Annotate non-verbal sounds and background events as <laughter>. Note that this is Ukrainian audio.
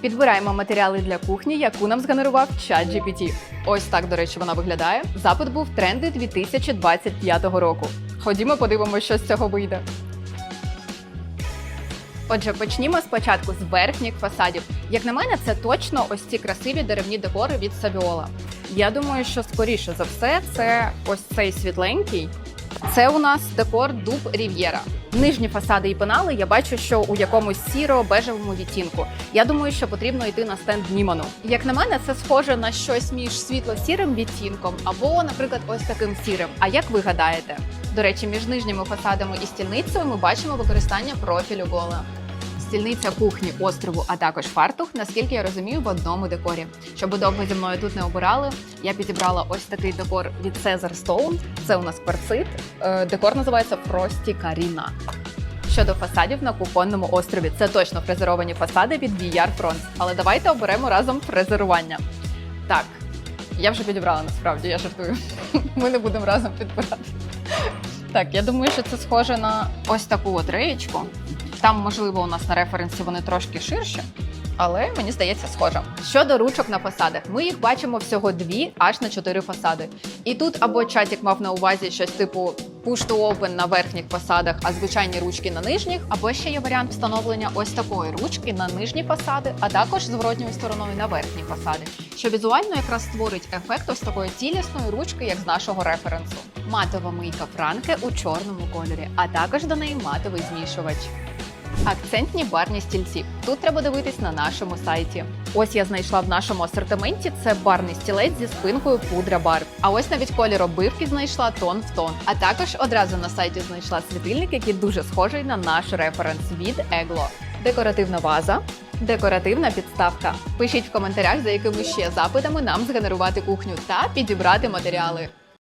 Підбираємо матеріали для кухні, яку нам згенерував чат GPT. Ось так, до речі, вона виглядає. Запит був тренди 2025 року. Ходімо, подивимося, що з цього вийде. Отже, почнімо спочатку з верхніх фасадів. Як на мене, це точно ось ці красиві деревні декори від Савіола. Я думаю, що скоріше за все це ось цей світленький. Це у нас декор дуб Рів'єра. Нижні фасади і пенали я бачу, що у якомусь сіро-бежевому відтінку. Я думаю, що потрібно йти на стенд Німану. Як на мене, це схоже на щось між світло-сірим відтінком або, наприклад, ось таким сірим. А як ви гадаєте? До речі, між нижніми фасадами і стільницею ми бачимо використання профілю гола. Стільниця кухні острову, а також фартух, наскільки я розумію, в одному декорі. Щоб довго зі мною тут не обирали, я підібрала ось такий декор від Cesar Stone. Це у нас кварцит. Е, Декор називається Frosty Carina. Щодо фасадів на кухонному острові, це точно фрезеровані фасади від VR Fronts. Але давайте оберемо разом фрезерування. Так, я вже підібрала насправді, я жартую. <laughs> Ми не будемо разом підбирати. Так, я думаю, що це схоже на ось таку от реєчку. Там, можливо, у нас на референсі вони трошки ширші, але мені здається, схоже. Щодо ручок на фасадах, ми їх бачимо всього дві аж на чотири фасади. І тут або чатік мав на увазі щось типу push to open на верхніх фасадах, а звичайні ручки на нижніх, або ще є варіант встановлення ось такої ручки на нижні фасади, а також зворотньою стороною на верхні фасади, що візуально якраз створить ефект ось такої цілісної ручки, як з нашого референсу. Матова мийка франки у чорному кольорі, а також до неї матовий змішувач. Акцентні барні стільці. Тут треба дивитись на нашому сайті. Ось я знайшла в нашому асортименті це барний стілець зі спинкою пудра барв. А ось навіть колір обивки знайшла тон в тон. А також одразу на сайті знайшла світильник, який дуже схожий на наш референс від Егло. Декоративна ваза. Декоративна підставка. Пишіть в коментарях, за якими ще запитами нам згенерувати кухню та підібрати матеріали.